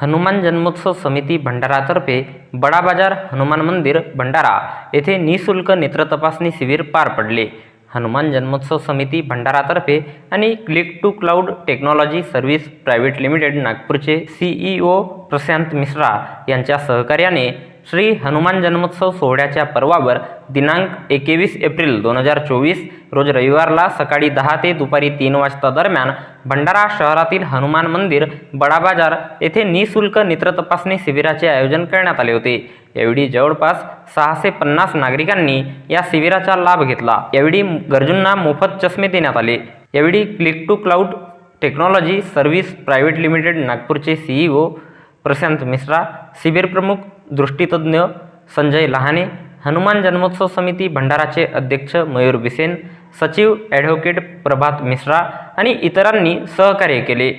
हनुमान जन्मोत्सव समिती भंडारातर्फे बडा बाजार हनुमान मंदिर भंडारा येथे निशुल्क नेत्र तपासणी शिबिर पार पडले. हनुमान जन्मोत्सव समिती भंडारातर्फे आणि click to cloud technology service private limited नागपूरचे सीईओ प्रशांत मिश्रा यांच्या सहकार्याने श्री हनुमान जन्मोत्सव सोहळ्याच्या पर्वावर दिनांक एकवीस एप्रिल दोन हजार चोवीस रोज रविवारला सकाळी दहा ते दुपारी तीन वाजता दरम्यान भंडारा शहरातील हनुमान मंदिर बडा बाजार येथे निशुल्क नेत्र तपासणी शिबिराचे आयोजन करण्यात आले होते. यावेळी जवळपास सहाशे पन्नास नागरिकांनी या शिबिराचा लाभ घेतला. यावेळी गरजूंना मोफत चष्मे देण्यात आले. यावेळी click to cloud technology service private limited नागपूरचे सीईओ प्रशांत मिश्रा शिबिर प्रमुख दृष्टीतज्ञ संजय लहाने हनुमान जन्मोत्सव समिती भंडाराचे अध्यक्ष मयूर बिसेन सचिव ॲडव्होकेट प्रभात मिश्रा आणि इतरांनी सहकार्य केले.